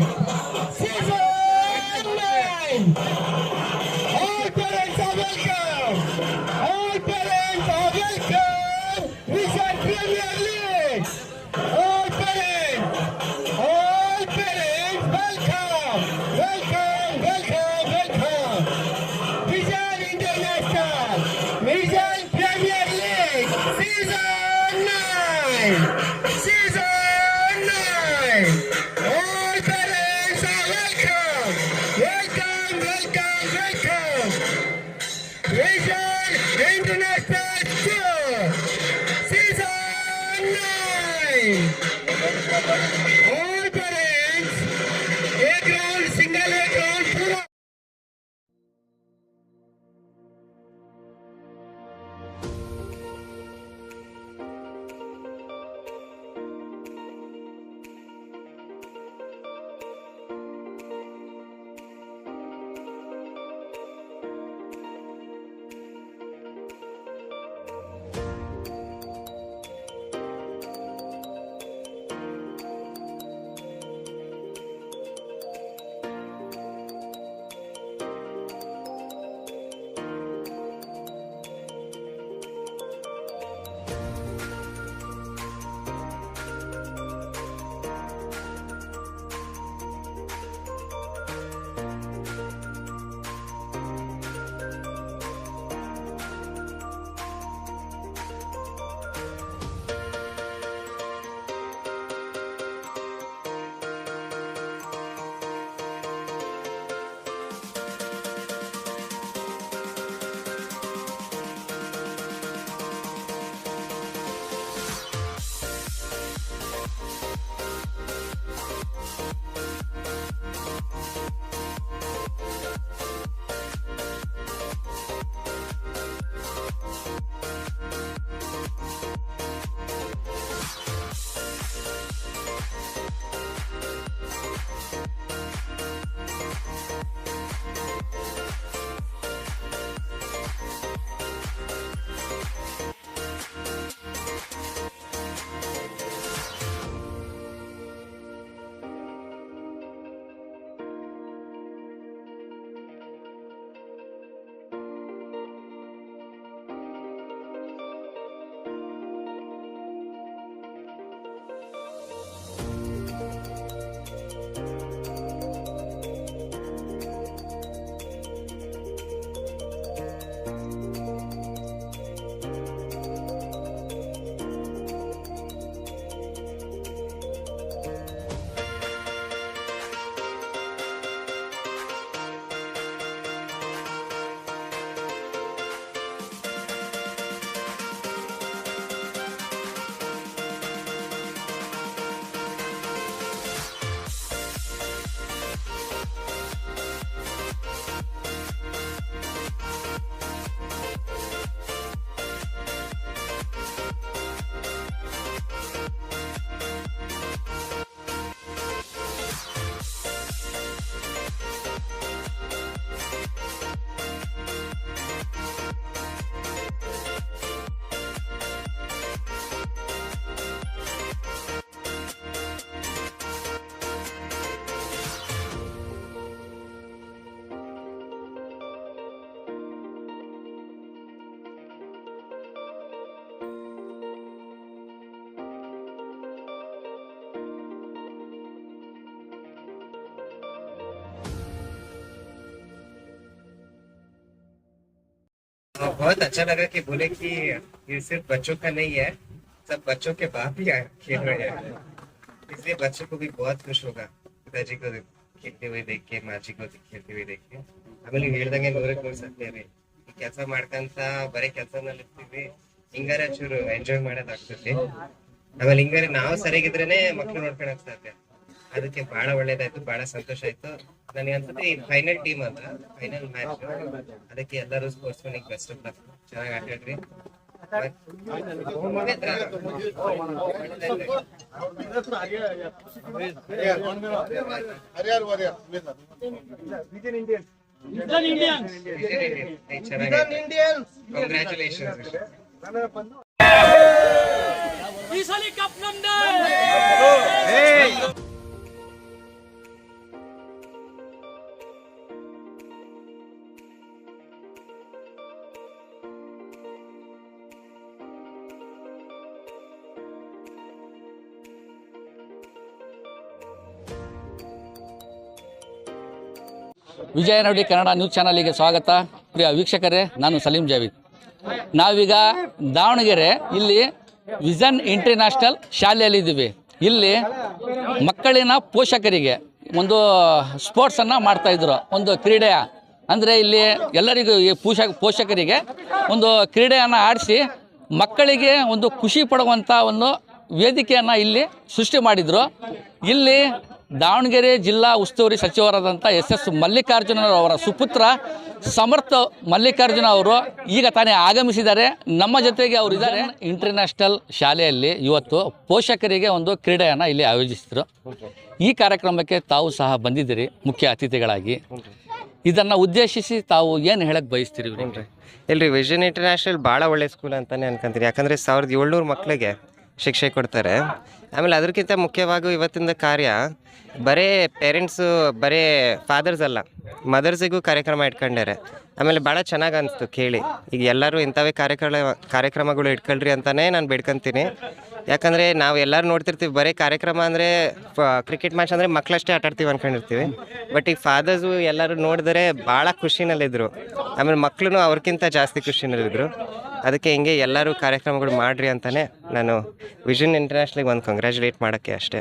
yesterday. और बहुत अच्छा लगा कि बोले कि ये सिर्फ बच्चों का नहीं है सब बच्चों के बाप ही आए- खेल रहे हैं इसलिए बच्चों को भी बहुत खुश होगा पिताजी को खेलते हुए देख के ಮಾಜಿ को खेलते हुए देख के ಆಮೇಲೆ ನೀವು ಹೇಳ್ದಂಗೆ ನೂರಕ್ಕೆ ನೂರು ಸತ್ಯ ರೀ ಈ ಕೆಲಸ ಮಾಡ್ಕಂತ ಬರೀ ಕೆಲಸನಲ್ಲಿ ಇರ್ತೀವಿ ಹಿಂಗಾರ ಚೂರು ಎಂಜಾಯ್ ಮಾಡೋದಾಗ್ತೈತಿ ಆಮೇಲೆ ಹಿಂಗಾರೆ ನಾವು ಸರಿಯಾಗಿದ್ರೇನೆ ಮಕ್ಳು ನೋಡ್ಕೊಳಕ್ ಸಾಧ್ಯ ಅದಕ್ಕೆ ಬಹಳ ಒಳ್ಳೇದಾಯ್ತು ಬಹಳ ಸಂತೋಷ ಆಯ್ತು. ನನಗೆ ಅನ್ಸುತ್ತೆ ಈ ಫೈನಲ್ ಟೀಮ್ ಅಲ್ಲ ಫೈನಲ್ ಮ್ಯಾಚ್ ಅದಕ್ಕೆ ಎಲ್ಲರೂ ಸ್ಪೋರ್ಟ್ಸ್ ಮನಿಗೆ ಬೆಸ್ಟ್ ಆಫ್ ಲಕ್ ಚೆನ್ನಾಗಿ ಆಟ ಆಡ್ರಿ. ಚೆನ್ನಾಗಿ ಕಂಗ್ರ್ಯಾಚುಲೇಷನ್ಸ್ ಈ ಸಲ ಕಪ್ ನಮ್ದೇ. ವಿಜಯ ನೋಡಿ ಕನ್ನಡ ನ್ಯೂಸ್ ಚಾನಲಿಗೆ ಸ್ವಾಗತ. ಪ್ರಿಯ ವೀಕ್ಷಕರೇ, ನಾನು ಸಲೀಂ ಜಾವೀದ್. ನಾವೀಗ ದಾವಣಗೆರೆ, ಇಲ್ಲಿ ವಿಷನ್ ಇಂಟರ್ನ್ಯಾಷನಲ್ ಶಾಲೆಯಲ್ಲಿದ್ದೀವಿ ಇಲ್ಲಿ ಮಕ್ಕಳಿನ ಪೋಷಕರಿಗೆ ಒಂದು ಸ್ಪೋರ್ಟ್ಸನ್ನು ಮಾಡ್ತಾಯಿದ್ರು ಒಂದು ಕ್ರೀಡೆಯ ಅಂದರೆ ಇಲ್ಲಿ ಎಲ್ಲರಿಗೂ ಈ ಪೋಷಕ ಪೋಷಕರಿಗೆ ಒಂದು ಕ್ರೀಡೆಯನ್ನು ಆಡಿಸಿ ಮಕ್ಕಳಿಗೆ ಒಂದು ಖುಷಿ ಪಡುವಂಥ ಒಂದು ವೇದಿಕೆಯನ್ನು ಇಲ್ಲಿ ಸೃಷ್ಟಿ ಮಾಡಿದರು. ಇಲ್ಲಿ ದಾವಣಗೆರೆ ಜಿಲ್ಲಾ ಉಸ್ತುವಾರಿ ಸಚಿವರಾದಂಥ ಎಸ್ ಎಸ್ ಮಲ್ಲಿಕಾರ್ಜುನರವರ ಸುಪುತ್ರ ಸಮರ್ಥ ಮಲ್ಲಿಕಾರ್ಜುನ ಅವರು ಈಗ ತಾನೇ ಆಗಮಿಸಿದ್ದಾರೆ. ನಮ್ಮ ಜೊತೆಗೆ ಅವರು ಇದ್ದಾರೆ. ಇಂಟರ್ನ್ಯಾಷನಲ್ ಶಾಲೆಯಲ್ಲಿ ಇವತ್ತು ಪೋಷಕರಿಗೆ ಒಂದು ಕ್ರೀಡೆಯನ್ನು ಇಲ್ಲಿ ಆಯೋಜಿಸಿದರು. ಈ ಕಾರ್ಯಕ್ರಮಕ್ಕೆ ತಾವು ಸಹ ಬಂದಿದ್ದೀರಿ, ಮುಖ್ಯ ಅತಿಥಿಗಳಾಗಿ. ಇದನ್ನು ಉದ್ದೇಶಿಸಿ ತಾವು ಏನು ಹೇಳಕ್ಕೆ ಬಯಸ್ತೀರಿ? ಇಲ್ರಿ ವಿಷನ್ ಇಂಟರ್ನ್ಯಾಷನಲ್ ಭಾಳ ಒಳ್ಳೆ ಸ್ಕೂಲ್ ಅಂತಲೇ ಅನ್ಕೊಂತೀರಿ. ಯಾಕಂದರೆ ಸಾವಿರದ ಏಳ್ನೂರು ಮಕ್ಕಳಿಗೆ ಶಿಕ್ಷೆ ಕೊಡ್ತಾರೆ. ಆಮೇಲೆ ಅದಕ್ಕಿಂತ ಮುಖ್ಯವಾಗಿ ಇವತ್ತಿನ ಕಾರ್ಯ, ಬರೇ ಪೇರೆಂಟ್ಸು ಬರೇ ಫಾದರ್ಸ್ ಅಲ್ಲ ಮದರ್ಸಿಗೂ ಕಾರ್ಯಕ್ರಮ ಇಟ್ಕೊಂಡಾರೆ. ಆಮೇಲೆ ಭಾಳ ಚೆನ್ನಾಗಿ ಅನಿಸ್ತು ಕೇಳಿ. ಈಗ ಎಲ್ಲರೂ ಇಂಥವೇ ಕಾರ್ಯಕ್ರಮ, ಕಾರ್ಯಕ್ರಮಗಳು ಇಟ್ಕೊಳ್ರಿ ಅಂತಲೇ ನಾನು ಬೇಡ್ಕೊತೀನಿ. ಯಾಕಂದರೆ ನಾವು ಎಲ್ಲರೂ ನೋಡ್ತಿರ್ತೀವಿ, ಬರೀ ಕಾರ್ಯಕ್ರಮ ಅಂದರೆ ಕ್ರಿಕೆಟ್ ಮ್ಯಾಚ್ ಅಂದರೆ ಮಕ್ಕಳಷ್ಟೇ ಆಟಾಡ್ತೀವಿ ಅನ್ಕೊಂಡಿರ್ತೀವಿ. ಬಟ್ ಈಗ ಫಾದರ್ಸು ಎಲ್ಲರೂ ನೋಡಿದರೆ ಭಾಳ ಖುಷಿನಲ್ಲಿದ್ದರು ಆಮೇಲೆ ಮಕ್ಕಳು ಅವ್ರಿಗಿಂತ ಜಾಸ್ತಿ ಖುಷಿನಲ್ಲಿದ್ದರು ಅದಕ್ಕೆ ಹಿಂಗೆ ಎಲ್ಲರೂ ಕಾರ್ಯಕ್ರಮಗಳು ಮಾಡಿರಿ ಅಂತಲೇ ನಾನು ವಿಷನ್ ಇಂಟರ್ನ್ಯಾಷನಲ್ಗೆ ಒಂದು ಕಂಗ್ರ್ಯಾಚುಲೇಟ್ ಮಾಡೋಕ್ಕೆ ಅಷ್ಟೇ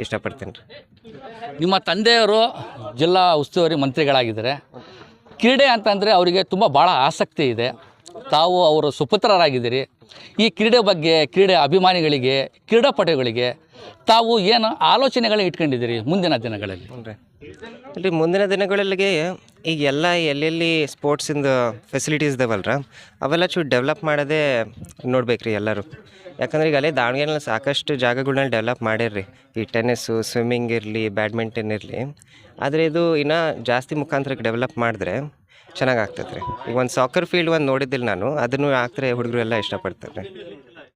ಇಷ್ಟಪಡ್ತೀನಿ ರೀ. ನಿಮ್ಮ ತಂದೆಯವರು ಜಿಲ್ಲಾ ಉಸ್ತುವಾರಿ ಮಂತ್ರಿಗಳಾಗಿದ್ದಾರೆ. ಕ್ರೀಡೆ ಅಂತಂದರೆ ಅವರಿಗೆ ತುಂಬ ಭಾಳ ಆಸಕ್ತಿ ಇದೆ. ತಾವು ಅವರು ಸುಪುತ್ರರಾಗಿದ್ದೀರಿ. ಈ ಕ್ರೀಡೆ ಬಗ್ಗೆ, ಕ್ರೀಡೆ ಅಭಿಮಾನಿಗಳಿಗೆ, ಕ್ರೀಡಾಪಟುಗಳಿಗೆ ತಾವು ಏನು ಆಲೋಚನೆಗಳನ್ನ ಇಟ್ಕೊಂಡಿದ್ದೀರಿ ಮುಂದಿನ ದಿನಗಳಲ್ಲಿ? ಇಲ್ಲಿ ಮುಂದಿನ ದಿನಗಳಲ್ಲಿಗೆ ಈಗ ಎಲ್ಲ ಎಲ್ಲೆಲ್ಲಿ ಸ್ಪೋರ್ಟ್ಸಿಂದ ಫೆಸಿಲಿಟೀಸ್ ಇದಾವಲ್ರ, ಅವೆಲ್ಲ ಚೂರು ಡೆವಲಪ್ ಮಾಡೋದೇ ನೋಡ್ಬೇಕು ರೀ ಎಲ್ಲರೂ. ಯಾಕಂದ್ರೆ ಈಗ ಅಲ್ಲೇ ದಾವಣಗೆರೆಯಲ್ಲಿ ಸಾಕಷ್ಟು ಜಾಗಗಳನ್ನ ಡೆವಲಪ್ ಮಾಡ್ಯಾರ್ರಿ. ಈ ಟೆನ್ನಿಸ್ಸು ಸ್ವಿಮ್ಮಿಂಗ್ ಇರಲಿ ಬ್ಯಾಡ್ಮಿಂಟನ್ ಇರಲಿ. ಆದರೆ ಇದು ಇನ್ನೂ ಜಾಸ್ತಿ ಮುಖಾಂತರಕ್ಕೆ ಡೆವಲಪ್ ಮಾಡಿದ್ರೆ ಚೆನ್ನಾಗಿ ಆಗ್ತೈತೆ ರೀ. ಈಗ ಒಂದು ಸಾಕರ್ ಫೀಲ್ಡ್ ಒಂದು ನೋಡಿದ್ದಿಲ್ಲ ನಾನು, ಅದನ್ನು ಆಗ್ತಾರೆ ಹುಡುಗರು ಎಲ್ಲ ಇಷ್ಟಪಡ್ತಾರೆ.